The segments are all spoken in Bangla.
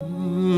Mmm.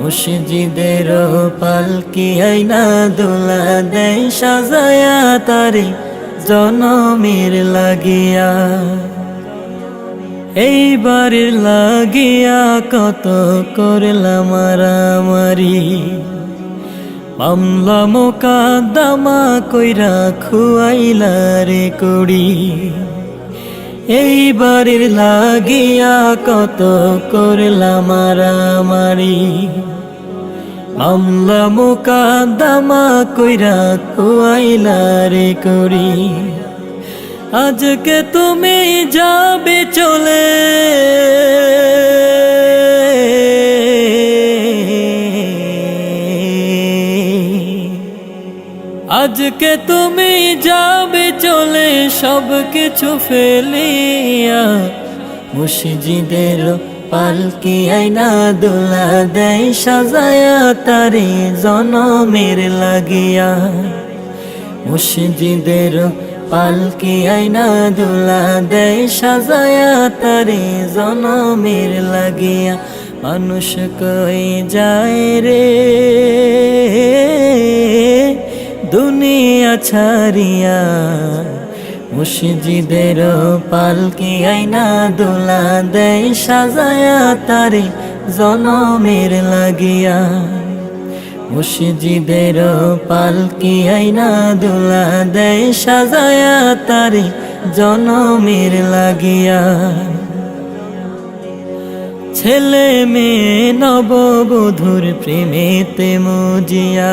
মুর্শিদিদের পালকি আইনা দোলা দেয় সাজায়া তারে জনমের লাগিয়া। এইবার লাগিয়া কত করলাম মারামারি। মামলা মোকাদ্দমা কইরা খুয়াইলা রে কড়ি। এইবারের লাগিয়া কত করলাম মারামারি মোকা দামা কইরা কোয়াইলা রে করি। আজকে তুমি যাবে চলে। আজকে তুমি যাবে চলে সব কিছু ফেলিয়া। মুর্শিদিদের পালকি আইনা দোলা দেয়, সাজায়া তারে জনমের লাগিয়া। মুর্শিদিদের পালকি আইনা দোলা দেয়, সাজায়া তারে জনমের লাগিয়া। মানুষ কই যায় রে? ছাড়িয়া মুর্শিদিদের পালকি আইনা দোলা দেয়, সাজায়া তারে জনমের লাগিয়া। মুর্শিদিদের পালকি আইনা দোলা দেয়, সাজায়া তারে জনমের লাগিয়া। ছেলে মেয়ে নববধুর প্রেমেতে মজিয়া।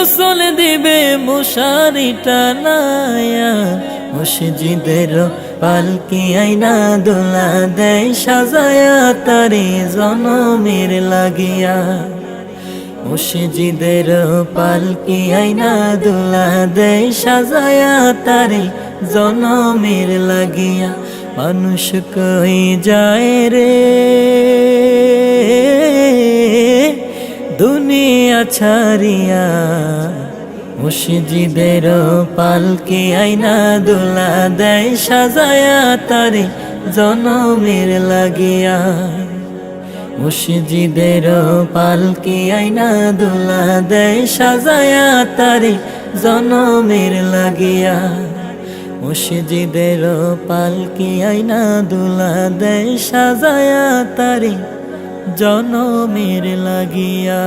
গোসল দিবে মশারি টানায়া। মসজিদের পালকি আইনা দোলা দেয় সাজায়া তারে জনমের লাগিয়া। মসজিদের পালকি আইনা দোলা দেয় সাজায়া তারে জনমের লাগিয়া। মানুষ কই যায় রে? দুনিয়া ছাড়িয়া মুর্শিদিদের পালকি আইনা দোলা দেয়, সাজায়া তারে জনমের লাগিয়া। মুর্শিদিদের পালকি আইনা দোলা দেয়, সাজায়া তারে জনমের লাগিয়া। মুর্শিদিদের পালকি আইনা দোলা দেয়, সাজায়া তারে জনমের লাগিয়া